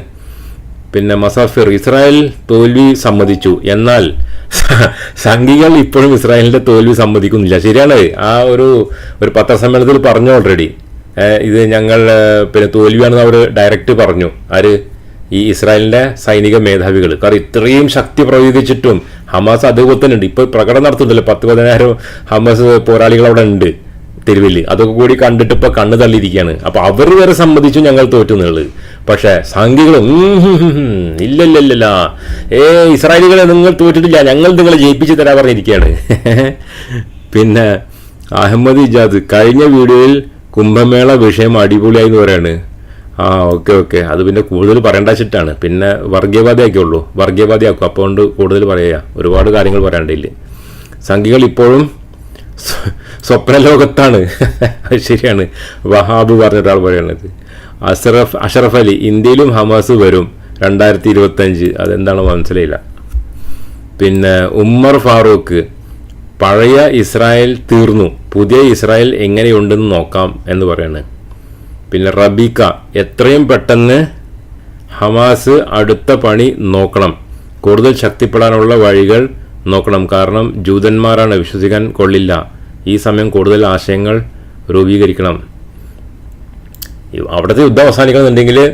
പിന്നെ മസാഫിർ ഇസ്രായേൽ തോൽവി സമ്മതിച്ചു. എന്നാൽ സംഘികൾ ഇപ്പോഴും ഇസ്രായേലിന്റെ തോൽവി സമ്മതിക്കുന്നില്ല. ശരിയാണ് ആ ഒരു ഒരു പത്രസമ്മേളനത്തിൽ പറഞ്ഞു ഓൾറെഡി ഇത് ഞങ്ങൾ പിന്നെ തോൽവിയാണെന്ന് അവർ ഡയറക്റ്റ് പറഞ്ഞു. ആര്? ഈ ഇസ്രായേലിന്റെ സൈനിക മേധാവികൾ. കാരണം ഇത്രയും ശക്തി പ്രയോഗിച്ചിട്ടും ഹമാസ് അതുപോലെ തന്നെ ഉണ്ട്. ഇപ്പോൾ പ്രകടനം നടത്തുന്നുണ്ടല്ലോ പത്ത് പതിനായിരം ഹമാസ് പോരാളികൾ അവിടെ ഉണ്ട്. തെരുവിൽ അതൊക്കെ കൂടി കണ്ടിട്ട് ഇപ്പൊ കണ്ണ് തള്ളിയിരിക്കുകയാണ്. അപ്പൊ അവർ വരെ സമ്മതിച്ചു ഞങ്ങൾ തോറ്റു എന്നുള്ളത്. പക്ഷെ സംഘികളും ഇല്ല ഇല്ല ഇല്ല ഏ ഇസ്രായേലികളെ നിങ്ങൾ തോറ്റിട്ടില്ല. ഞങ്ങൾ നിങ്ങളെ ജയിപ്പിച്ചു തരാൻ പറഞ്ഞിരിക്കുകയാണ്. പിന്നെ അഹമ്മദ് ഇജാദ് കഴിഞ്ഞ വീഡിയോയിൽ കുംഭമേള വിഷയം അടിപൊളിയായി എന്ന് പറയാണ്. ആ ഓക്കെ ഓക്കെ. അത് പിന്നെ കൂടുതൽ പറയേണ്ട വെച്ചിട്ടാണ് പിന്നെ വർഗീയവാദിയാക്കിയുള്ളൂ വർഗീയവാദിയാക്കും അപ്പോൾ കൊണ്ട് കൂടുതൽ പറയുക ഒരുപാട് കാര്യങ്ങൾ പറയാണ്ടില്ല സംഘികൾ ഇപ്പോഴും സ്വപ്നലോകത്താണ്. അത് ശരിയാണ്. വഹാബ് പറഞ്ഞ ഒരാൾ പറയുന്നത് അഷറഫ് അഷറഫ് അലി ഇന്ത്യയിലും ഹമാസ് വരും രണ്ടായിരത്തി ഇരുപത്തഞ്ച് അതെന്താണ് മനസ്സിലായില്ല. പിന്നെ ഉമ്മർ ഫാറൂഖ് പഴയ ഇസ്രായേൽ തീർന്നു. പുതിയ ഇസ്രായേൽ എങ്ങനെയുണ്ടെന്ന് നോക്കാം എന്ന് പറയാണ്. പിന്നെ റബീക്ക എത്രയും പെട്ടെന്ന് ഹമാസ് അടുത്ത പണി നോക്കണം. കൂടുതൽ ശക്തിപ്പെടാനുള്ള വഴികൾ നോക്കണം. കാരണം ജൂതന്മാരാണ് വിശ്വസിക്കാൻ കൊള്ളില്ല. ഈ സമയം കൂടുതൽ ആശയങ്ങൾ രൂപീകരിക്കണം. അവിടുത്തെ യുദ്ധം അവസാനിക്കണമെന്നുണ്ടെങ്കിൽ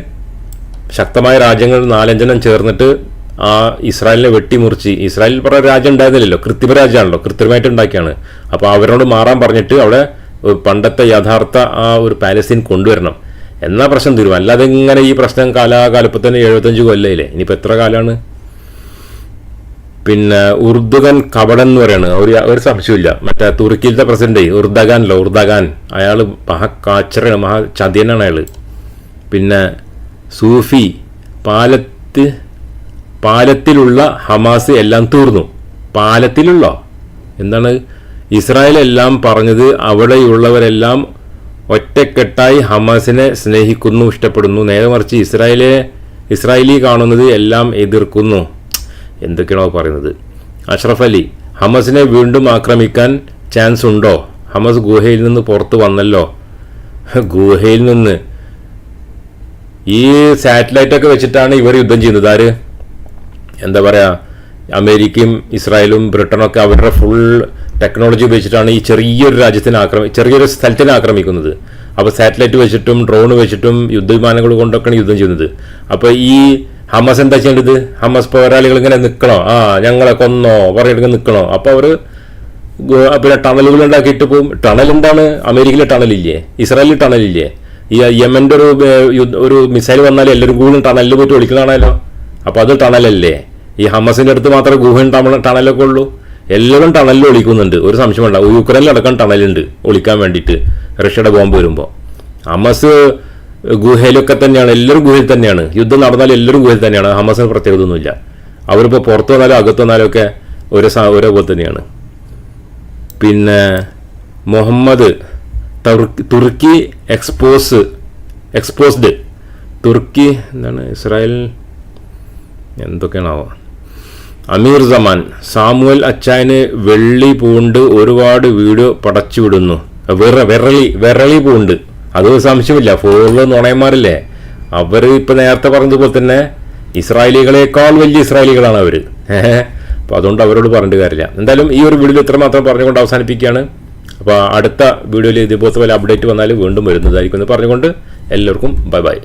ശക്തമായ രാജ്യങ്ങൾ നാലഞ്ചെണ്ണം ചേർന്നിട്ട് ആ ഇസ്രായേലിനെ വെട്ടിമുറിച്ച് ഇസ്രായേലിൽ പറഞ്ഞ രാജ്യം ഉണ്ടായിരുന്നില്ലല്ലോ. കൃത്രിമ രാജ്യമാണല്ലോ. കൃത്രിമമായിട്ട് ഉണ്ടാക്കിയാണ്. അപ്പോൾ അവരോട് മാറാൻ പറഞ്ഞിട്ട് അവിടെ പണ്ടത്തെ യഥാർത്ഥ ആ ഒരു പാലസ്തീൻ കൊണ്ടുവരണം. എന്നാ പ്രശ്നം തീരും. അല്ലാതെ ഇങ്ങനെ ഈ പ്രശ്നം കാലാകാലപ്പത്തിന് എഴുപത്തഞ്ച് കൊല്ലയില്ലേ? ഇനിയിപ്പോൾ എത്ര കാലമാണ് പിന്നെ ഉർദുഗൻ കപടൻ എന്ന് പറയുന്നത് ഒരു ഒരു സംശയമില്ല മറ്റേ തുർക്കിയിലത്തെ പ്രസിഡന്റ് ഉർദഗാനല്ലോ ഉർദഗാൻ. അയാൾ മഹാ കാച്ചറാണ് മഹാ ചതിയനാണ് അയാൾ പിന്നെ സൂഫി പാലത്ത് പാലത്തിലുള്ള ഹമാസ് എല്ലാം തീർന്നു. പാലത്തിലുള്ള? എന്താണ്? ഇസ്രായേൽ എല്ലാം പറഞ്ഞത് അവിടെയുള്ളവരെല്ലാം ഒറ്റക്കെട്ടായി ഹമാസിനെ സ്നേഹിക്കുന്നു ഇഷ്ടപ്പെടുന്നു. നേരെ മറിച്ച് ഇസ്രായേലെ ഇസ്രായേലി കാണുന്നത് എല്ലാം എതിർക്കുന്നു. എന്തൊക്കെയാണോ പറയുന്നത്. അഷ്റഫ് അലി ഹമസിനെ വീണ്ടും ആക്രമിക്കാൻ ചാൻസ് ഉണ്ടോ? ഹമസ് ഗുഹയിൽ നിന്ന് പുറത്ത് വന്നല്ലോ. ഗുഹയിൽ നിന്ന്. ഈ സാറ്റലൈറ്റൊക്കെ വെച്ചിട്ടാണ് ഇവർ യുദ്ധം ചെയ്യുന്നത്. ആര്? എന്താ പറയുക അമേരിക്കയും ഇസ്രായേലും ബ്രിട്ടനൊക്കെ അവരുടെ ഫുൾ ടെക്നോളജി ഉപയോഗിച്ചിട്ടാണ് ഈ ചെറിയൊരു രാജ്യത്തിനെ ആക്രമി ചെറിയൊരു സ്ഥലത്തിനെ ആക്രമിക്കുന്നത്. അപ്പോൾ സാറ്റലൈറ്റ് വെച്ചിട്ടും ഡ്രോൺ വെച്ചിട്ടും യുദ്ധവിമാനങ്ങൾ കൊണ്ടൊക്കെയാണ് യുദ്ധം ചെയ്യുന്നത്. അപ്പോൾ ഈ ഹമസ് എന്താ ചെയ്യേണ്ടത്? ഹമസ് പോരാളികൾ ഇങ്ങനെ നിൽക്കണോ ആ ഞങ്ങളെ കൊന്നോ? പറഞ്ഞിട്ട് നിൽക്കണോ അപ്പോൾ അവർ പിന്നെ ടണലുകൾ ഉണ്ടാക്കിയിട്ട് പോകും ടണൽ എന്താണ്? അമേരിക്കയിലെ ടണലില്ലേ ഇസ്രായേലിൽ ടണലില്ലേ ഈ യമന്റെ ഒരു ഒരു മിസൈൽ വന്നാൽ എല്ലാവരും കൂടുതലും ടണലിൽ പോയിട്ട് വിളിക്കുന്നതാണല്ലോ അപ്പോൾ അത് ടണലല്ലേ? ഈ ഹമസിന്റെ അടുത്ത് മാത്രമേ ഗുഹൻ ടണ- ടണലൊക്കെ ഉള്ളൂ. എല്ലാവരും ടണലിൽ ഒളിക്കുന്നുണ്ട്. ഒരു സംശയം വേണ്ട യുക്രൈനിലടക്കം ടണലുണ്ട് ഒളിക്കാൻ വേണ്ടിയിട്ട്. റഷ്യയുടെ ബോംബ് വരുമ്പോൾ ഹമസ് ഗുഹയിലൊക്കെ തന്നെയാണ് എല്ലാവരും ഗുഹയിൽ തന്നെയാണ്. യുദ്ധം നടന്നാലും എല്ലാവരും ഗുഹയിൽ തന്നെയാണ്. ഹമസിന് പ്രത്യേകത ഒന്നുമില്ല അവരിപ്പോൾ പുറത്തു വന്നാലും അകത്തു വന്നാലും ഒക്കെ ഒരു ഒരേ പോലെ തന്നെയാണ്. പിന്നെ Muhammad Turkey- expose exposed Turkey എന്താണ്? ഇസ്രായേൽ എന്തൊക്കെയാണാവോ? അമീർ സമാൻ സാമുവൽ അച്ചായന് വെള്ളി പൂണ്ട് ഒരുപാട് വീഡിയോ പടച്ചു വിടുന്നു വിറ വിരളി വിരളി പൂണ്ട്. അത് സംശയമില്ല. ഫോണിൽ നുണയന്മാരില്ലേ? അവർ ഇപ്പം നേരത്തെ പറഞ്ഞതുപോലെ തന്നെ ഇസ്രായേലികളെക്കാൾ വലിയ ഇസ്രായേലികളാണ് അവർ അപ്പോൾ അതുകൊണ്ട് അവരോട് പറഞ്ഞിട്ട് കാര്യമില്ല. എന്തായാലും ഈ ഒരു വീഡിയോ ഇത്രമാത്രം പറഞ്ഞുകൊണ്ട് അവസാനിപ്പിക്കുകയാണ്. അപ്പോൾ അടുത്ത വീഡിയോയിൽ ഇതുപോലത്തെ വല്ല അപ്ഡേറ്റ് വന്നാൽ വീണ്ടും വരുന്നതായിരിക്കും എന്ന് പറഞ്ഞുകൊണ്ട് എല്ലാവർക്കും ബൈ ബൈ